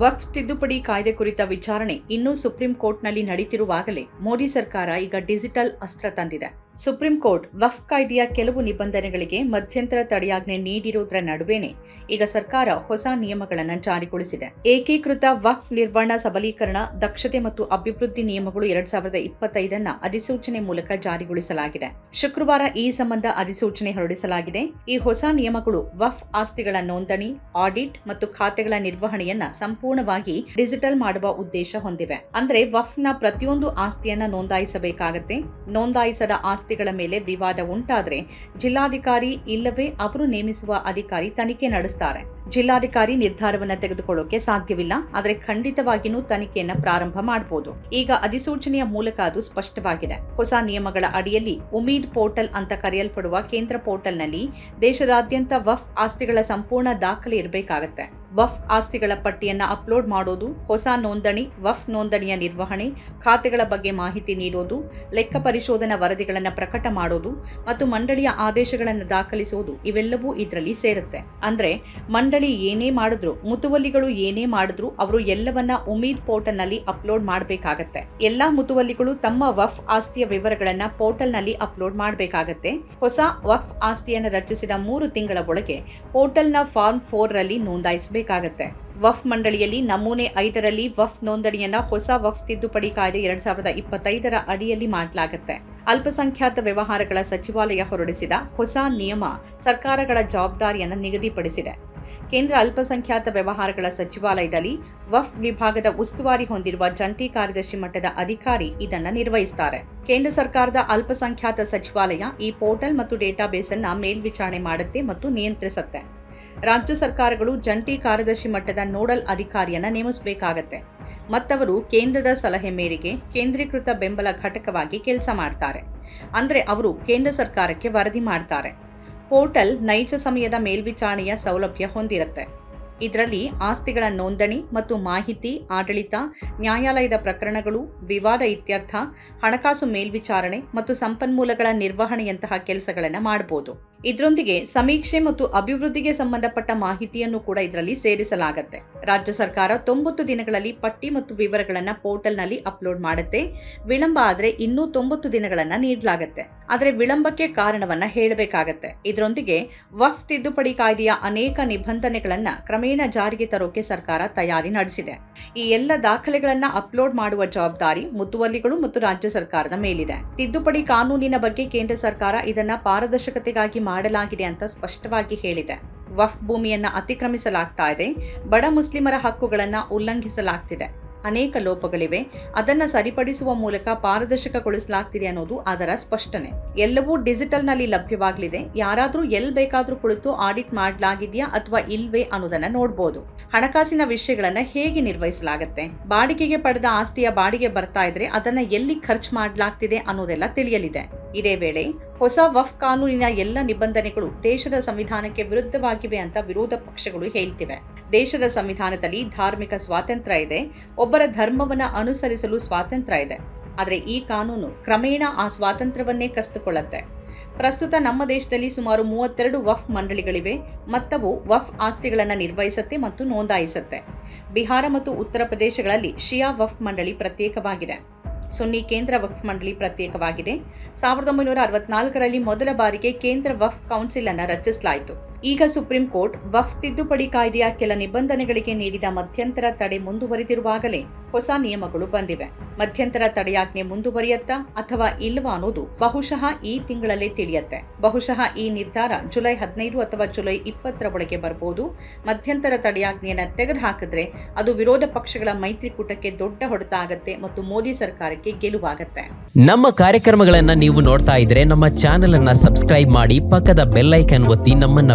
ವಕ್ಫ್ ತಿದ್ದುಪಡಿ ಕಾಯ್ದೆ ಕುರಿತ ವಿಚಾರಣೆ ಇನ್ನೂ ಸುಪ್ರೀಂ ಕೋರ್ಟ್ನಲ್ಲಿ ನಡೀತಿರುವಾಗಲೇ ಮೋದಿ ಸರ್ಕಾರ ಈಗ ಡಿಜಿಟಲ್ ಅಸ್ತ್ರ ತಂದಿದೆ. ಸುಪ್ರೀಂ ಕೋರ್ಟ್ ವಫ್ ಕಾಯ್ದೆಯ ಕೆಲವು ನಿಬಂಧನೆಗಳಿಗೆ ಮಧ್ಯಂತರ ತಡೆಯಾಜ್ಞೆ ನೀಡಿರುವುದರ ನಡುವೆನೇ ಈಗ ಸರ್ಕಾರ ಹೊಸ ನಿಯಮಗಳನ್ನು ಜಾರಿಗೊಳಿಸಿದೆ. ಏಕೀಕೃತ ವಫ್ ನಿರ್ವಹಣಾ ಸಬಲೀಕರಣ, ದಕ್ಷತೆ ಮತ್ತು ಅಭಿವೃದ್ಧಿ ನಿಯಮಗಳು ಎರಡ್ ಸಾವಿರದ ಇಪ್ಪತ್ತೈದನ್ನ ಅಧಿಸೂಚನೆ ಮೂಲಕ ಜಾರಿಗೊಳಿಸಲಾಗಿದೆ. ಶುಕ್ರವಾರ ಈ ಸಂಬಂಧ ಅಧಿಸೂಚನೆ ಹೊರಡಿಸಲಾಗಿದೆ. ಈ ಹೊಸ ನಿಯಮಗಳು ವಫ್ ಆಸ್ತಿಗಳ ನೋಂದಣಿ, ಆಡಿಟ್ ಮತ್ತು ಖಾತೆಗಳ ನಿರ್ವಹಣೆಯನ್ನ ಸಂಪೂರ್ಣವಾಗಿ ಡಿಜಿಟಲ್ ಮಾಡುವ ಉದ್ದೇಶ ಹೊಂದಿವೆ. ಅಂದ್ರೆ ವಫ್ನ ಪ್ರತಿಯೊಂದು ಆಸ್ತಿಯನ್ನ ನೋಂದಾಯಿಸಬೇಕಾಗತ್ತೆ. ನೋಂದಾಯಿಸದ ಆಸ್ತಿಗಳ ಮೇಲೆ ವಿವಾದ ಉಂಟಾದ್ರೆ ಜಿಲ್ಲಾಧಿಕಾರಿ ಇಲ್ಲವೇ ಅವರು ನೇಮಿಸುವ ಅಧಿಕಾರಿ ತನಿಖೆ ನಡೆಸ್ತಾರೆ. ಜಿಲ್ಲಾಧಿಕಾರಿ ನಿರ್ಧಾರವನ್ನ ತೆಗೆದುಕೊಳ್ಳೋಕೆ ಸಾಧ್ಯವಿಲ್ಲ, ಆದರೆ ಖಂಡಿತವಾಗಿಯೂ ತನಿಖೆಯನ್ನ ಪ್ರಾರಂಭ ಮಾಡಬಹುದು ಈಗ ಅಧಿಸೂಚನೆಯ ಮೂಲಕ ಅದು ಸ್ಪಷ್ಟವಾಗಿದೆ. ಹೊಸ ನಿಯಮಗಳ ಅಡಿಯಲ್ಲಿ ಉಮೀದ್ ಪೋರ್ಟಲ್ ಅಂತ ಕರೆಯಲ್ಪಡುವ ಕೇಂದ್ರ ಪೋರ್ಟಲ್ನಲ್ಲಿ ದೇಶದಾದ್ಯಂತ ವಫ್ ಆಸ್ತಿಗಳ ಸಂಪೂರ್ಣ ದಾಖಲೆ ಇರಬೇಕಾಗತ್ತೆ. ವಫ್ ಆಸ್ತಿಗಳ ಪಟ್ಟಿಯನ್ನ ಅಪ್ಲೋಡ್ ಮಾಡೋದು, ಹೊಸ ನೋಂದಣಿ, ವಫ್ ನೋಂದಣಿಯ ನಿರ್ವಹಣೆ, ಖಾತೆಗಳ ಬಗ್ಗೆ ಮಾಹಿತಿ ನೀಡೋದು, ಲೆಕ್ಕ ಪರಿಶೋಧನಾ ವರದಿಗಳನ್ನು ಪ್ರಕಟ ಮಾಡೋದು ಮತ್ತು ಮಂಡಳಿಯ ಆದೇಶಗಳನ್ನು ದಾಖಲಿಸೋದು ಇವೆಲ್ಲವೂ ಇದರಲ್ಲಿ ಸೇರುತ್ತೆ. ಅಂದ್ರೆ ಮಂಡಳಿ ಏನೇ ಮಾಡಿದ್ರು, ಮುತುವಲ್ಲಿಗಳು ಏನೇ ಮಾಡಿದ್ರು ಅವರು ಎಲ್ಲವನ್ನ ಉಮೀದ್ ಪೋರ್ಟಲ್ನಲ್ಲಿ ಅಪ್ಲೋಡ್ ಮಾಡಬೇಕಾಗತ್ತೆ. ಎಲ್ಲಾ ಮುತುವಲ್ಲಿಗಳು ತಮ್ಮ ವಫ್ ಆಸ್ತಿಯ ವಿವರಗಳನ್ನ ಪೋರ್ಟಲ್ನಲ್ಲಿ ಅಪ್ಲೋಡ್ ಮಾಡಬೇಕಾಗತ್ತೆ. ಹೊಸ ವಫ್ ಆಸ್ತಿಯನ್ನು ರಚಿಸಿದ ಮೂರು ತಿಂಗಳ ಒಳಗೆ ಪೋರ್ಟಲ್ನ ಫಾರ್ಮ್ ಫೋರ್ ರಲ್ಲಿ ನೋಂದಾಯಿಸಬೇಕಾಗತ್ತೆ ವಫ್ ಮಂಡಳಿಯಲ್ಲಿ ನಮೂನೆ ಐದರಲ್ಲಿ ವಫ್ ನೋಂದಣಿಯನ್ನ ಹೊಸ ವಫ್ ತಿದ್ದುಪಡಿ ಕಾಯ್ದೆ ಎರಡ್ ಸಾವಿರದ ಇಪ್ಪತ್ತೈದರ ಅಡಿಯಲ್ಲಿ ಮಾಡಲಾಗುತ್ತೆ. ಅಲ್ಪಸಂಖ್ಯಾತ ವ್ಯವಹಾರಗಳ ಸಚಿವಾಲಯ ಹೊರಡಿಸಿದ ಹೊಸ ನಿಯಮ ಸರ್ಕಾರಗಳ ಜವಾಬ್ದಾರಿಯನ್ನು ನಿಗದಿಪಡಿಸಿದೆ. ಕೇಂದ್ರ ಅಲ್ಪಸಂಖ್ಯಾತ ವ್ಯವಹಾರಗಳ ಸಚಿವಾಲಯದಲ್ಲಿ ವಫ್ ವಿಭಾಗದ ಉಸ್ತುವಾರಿ ಹೊಂದಿರುವ ಜಂಟಿ ಕಾರ್ಯದರ್ಶಿ ಮಟ್ಟದ ಅಧಿಕಾರಿ ಇದನ್ನು ನಿರ್ವಹಿಸುತ್ತಾರೆ ಕೇಂದ್ರ ಸರ್ಕಾರದ ಅಲ್ಪಸಂಖ್ಯಾತ ಸಚಿವಾಲಯ ಈ ಪೋರ್ಟಲ್ ಮತ್ತು ಡೇಟಾಬೇಸ್ ಅನ್ನ ಮೇಲ್ವಿಚಾರಣೆ ಮಾಡುತ್ತೆ ಮತ್ತು ನಿಯಂತ್ರಿಸುತ್ತೆ. ರಾಜ್ಯ ಸರ್ಕಾರಗಳು ಜಂಟಿ ಕಾರ್ಯದರ್ಶಿ ಮಟ್ಟದ ನೋಡಲ್ ಅಧಿಕಾರಿಯನ್ನು ನೇಮಿಸಬೇಕಾಗತ್ತೆ. ಮತ್ತವರು ಕೇಂದ್ರದ ಸಲಹೆ ಮೇರೆಗೆ ಕೇಂದ್ರೀಕೃತ ಬೆಂಬಲ ಘಟಕವಾಗಿ ಕೆಲಸ ಮಾಡ್ತಾರೆ. ಅಂದರೆ ಅವರು ಕೇಂದ್ರ ಸರ್ಕಾರಕ್ಕೆ ವರದಿ ಮಾಡ್ತಾರೆ. ಪೋರ್ಟಲ್ ನೈಜ ಸಮಯದ ಮೇಲ್ವಿಚಾರಣೆಯ ಸೌಲಭ್ಯ ಹೊಂದಿರುತ್ತೆ. ಇದರಲ್ಲಿ ಆಸ್ತಿಗಳ ನೋಂದಣಿ ಮತ್ತು ಮಾಹಿತಿ, ಆಡಳಿತ, ನ್ಯಾಯಾಲಯದ ಪ್ರಕರಣಗಳು, ವಿವಾದ ಇತ್ಯರ್ಥ, ಹಣಕಾಸು ಮೇಲ್ವಿಚಾರಣೆ ಮತ್ತು ಸಂಪನ್ಮೂಲಗಳ ನಿರ್ವಹಣೆಯಂತಹ ಕೆಲಸಗಳನ್ನು ಮಾಡಬಹುದು ಇದರೊಂದಿಗೆ ಸಮೀಕ್ಷೆ ಮತ್ತು ಅಭಿವೃದ್ಧಿಗೆ ಸಂಬಂಧಪಟ್ಟ ಮಾಹಿತಿಯನ್ನು ಕೂಡ ಇದರಲ್ಲಿ ಸೇರಿಸಲಾಗುತ್ತೆ. ರಾಜ್ಯ ಸರ್ಕಾರ ತೊಂಬತ್ತು ದಿನಗಳಲ್ಲಿ ಪಟ್ಟಿ ಮತ್ತು ವಿವರಗಳನ್ನು ಪೋರ್ಟಲ್ನಲ್ಲಿ ಅಪ್ಲೋಡ್ ಮಾಡುತ್ತೆ. ವಿಳಂಬ ಆದರೆ ಇನ್ನೂ ತೊಂಬತ್ತು ದಿನಗಳನ್ನ ನೀಡಲಾಗುತ್ತೆ. ಆದರೆ ವಿಳಂಬಕ್ಕೆ ಕಾರಣವನ್ನ ಹೇಳಬೇಕಾಗತ್ತೆ. ಇದರೊಂದಿಗೆ ವಫ್ ತಿದ್ದುಪಡಿ ಕಾಯ್ದೆಯ ಅನೇಕ ನಿಬಂಧನೆಗಳನ್ನ ಕ್ರಮೇಣ ಜಾರಿಗೆ ತರೋಕೆ ಸರ್ಕಾರ ತಯಾರಿ ನಡೆಸಿದೆ. ಈ ಎಲ್ಲ ದಾಖಲೆಗಳನ್ನ ಅಪ್ಲೋಡ್ ಮಾಡುವ ಜವಾಬ್ದಾರಿ ಮುತುವಲ್ಲಿಗಳು ಮತ್ತು ರಾಜ್ಯ ಸರ್ಕಾರದ ಮೇಲಿದೆ. ತಿದ್ದುಪಡಿ ಕಾನೂನಿನ ಬಗ್ಗೆ ಕೇಂದ್ರ ಸರ್ಕಾರ ಇದನ್ನ ಪಾರದರ್ಶಕತೆಗಾಗಿ ಮಾಡಲಾಗಿದೆ ಅಂತ ಸ್ಪಷ್ಟವಾಗಿ ಹೇಳಿದೆ. ವಫ್ ಭೂಮಿಯನ್ನ ಅತಿಕ್ರಮಿಸಲಾಗ್ತಾ ಇದೆ. ಬಡ ಮುಸ್ಲಿಮರ ಹಕ್ಕುಗಳನ್ನ ಉಲ್ಲಂಘಿಸಲಾಗ್ತಿದೆ. ಅನೇಕ ಲೋಪಗಳಿವೆ. ಅದನ್ನು ಸರಿಪಡಿಸುವ ಮೂಲಕ ಪಾರದರ್ಶಕಗೊಳಿಸಲಾಗ್ತಿದೆ ಅನ್ನೋದು ಅದರ ಸ್ಪಷ್ಟನೆ. ಎಲ್ಲವೂ ಡಿಜಿಟಲ್ನಲ್ಲಿ ಲಭ್ಯವಾಗಲಿದೆ. ಯಾರಾದರೂ ಎಲ್ಲಿ ಬೇಕಾದರೂ ಕುಳಿತು ಆಡಿಟ್ ಮಾಡಲಾಗಿದೆಯಾ ಅಥವಾ ಇಲ್ವೇ ಅನ್ನೋದನ್ನ ನೋಡಬಹುದು ಹಣಕಾಸಿನ ವಿಷಯಗಳನ್ನು ಹೇಗೆ ನಿರ್ವಹಿಸಲಾಗುತ್ತೆ? ಬಾಡಿಗೆಗೆ ಪಡೆದ ಆಸ್ತಿಯ ಬಾಡಿಗೆ ಬರ್ತಾ ಇದ್ರೆ ಅದನ್ನ ಎಲ್ಲಿ ಖರ್ಚು ಮಾಡಲಾಗ್ತಿದೆ ಅನ್ನೋದೆಲ್ಲ ತಿಳಿಯಲಿದೆ. ಇದೇ ವೇಳೆ ಹೊಸ ವಫ್ ಕಾನೂನಿನ ಎಲ್ಲ ನಿಬಂಧನೆಗಳು ದೇಶದ ಸಂವಿಧಾನಕ್ಕೆ ವಿರುದ್ಧವಾಗಿವೆ ಅಂತ ವಿರೋಧ ಪಕ್ಷಗಳು ಹೇಳ್ತಿವೆ. ದೇಶದ ಸಂವಿಧಾನದಲ್ಲಿ ಧಾರ್ಮಿಕ ಸ್ವಾತಂತ್ರ್ಯ ಇದೆ. ಒಬ್ಬರ ಧರ್ಮವನ್ನು ಅನುಸರಿಸಲು ಸ್ವಾತಂತ್ರ್ಯ ಇದೆ. ಆದರೆ ಈ ಕಾನೂನು ಕ್ರಮೇಣ ಆ ಸ್ವಾತಂತ್ರ್ಯವನ್ನೇ ಕಸಿದುಕೊಳ್ಳುತ್ತೆ ಪ್ರಸ್ತುತ ನಮ್ಮ ದೇಶದಲ್ಲಿ ಸುಮಾರು ಮೂವತ್ತೆರಡು ವಫ್ ಮಂಡಳಿಗಳಿವೆ. ಮತ್ತವು ವಫ್ ಆಸ್ತಿಗಳನ್ನು ನಿರ್ವಹಿಸುತ್ತೆ ಮತ್ತು ನೋಂದಾಯಿಸುತ್ತೆ. ಬಿಹಾರ ಮತ್ತು ಉತ್ತರ ಪ್ರದೇಶಗಳಲ್ಲಿ ಶಿಯಾ ವಫ್ ಮಂಡಳಿ ಪ್ರತ್ಯೇಕವಾಗಿದೆ. ಸುನ್ನಿ ಕೇಂದ್ರ ವಕ್ಫ್ ಮಂಡಳಿ ಪ್ರತ್ಯೇಕವಾಗಿದೆ. ಸಾವಿರದ ಒಂಬೈನೂರ ಅರವತ್ನಾಲ್ಕರಲ್ಲಿ ಮೊದಲ ಬಾರಿಗೆ ಕೇಂದ್ರ ವಫ್ ಕೌನ್ಸಿಲ್ ಅನ್ನು ರಚಿಸಲಾಯಿತು. ಈಗ ಸುಪ್ರೀಂ ಕೋರ್ಟ್ ವಫ್ ತಿದ್ದುಪಡಿ ಕಾಯ್ದೆಯ ಕೆಲ ನಿಬಂಧನೆಗಳಿಗೆ ನೀಡಿದ ಮಧ್ಯಂತರ ತಡೆ ಮುಂದುವರಿದಿರುವಾಗಲೇ ಹೊಸ ನಿಯಮಗಳು ಬಂದಿವೆ. ಮಧ್ಯಂತರ ತಡೆಯಾಜ್ಞೆ ಮುಂದುವರಿಯತ್ತಾ ಅಥವಾ ಇಲ್ಲವಾ ಅನ್ನೋದು ಬಹುಶಃ ಈ ತಿಂಗಳಲ್ಲೇ ತಿಳಿಯತ್ತೆ. ಬಹುಶಃ ಈ ನಿರ್ಧಾರ ಜುಲೈ ಹದಿನೈದು ಅಥವಾ ಜುಲೈ ಇಪ್ಪತ್ತರ ಒಳಗೆ ಬರಬಹುದು ಮಧ್ಯಂತರ ತಡೆಯಾಜ್ಞೆಯನ್ನ ತೆಗೆದುಹಾಕಿದ್ರೆ ಅದು ವಿರೋಧ ಪಕ್ಷಗಳ ಮೈತ್ರಿಕೂಟಕ್ಕೆ ದೊಡ್ಡ ಹೊಡೆತ ಆಗತ್ತೆ ಮತ್ತು ಮೋದಿ ಸರ್ಕಾರಕ್ಕೆ ಗೆಲುವಾಗತ್ತೆ. ನಮ್ಮ ಕಾರ್ಯಕ್ರಮಗಳನ್ನ ನೀವು ನೋಡ್ತಾ ಇದ್ರೆ ನಮ್ಮ ಚಾನೆಲ್ ಅನ್ನ ಸಬ್ಸ್ಕ್ರೈಬ್ ಮಾಡಿ ಪಕ್ಕದ ಬೆಲ್ಲೈಕನ್ ಒತ್ತಿ ನಮ್ಮನ್ನ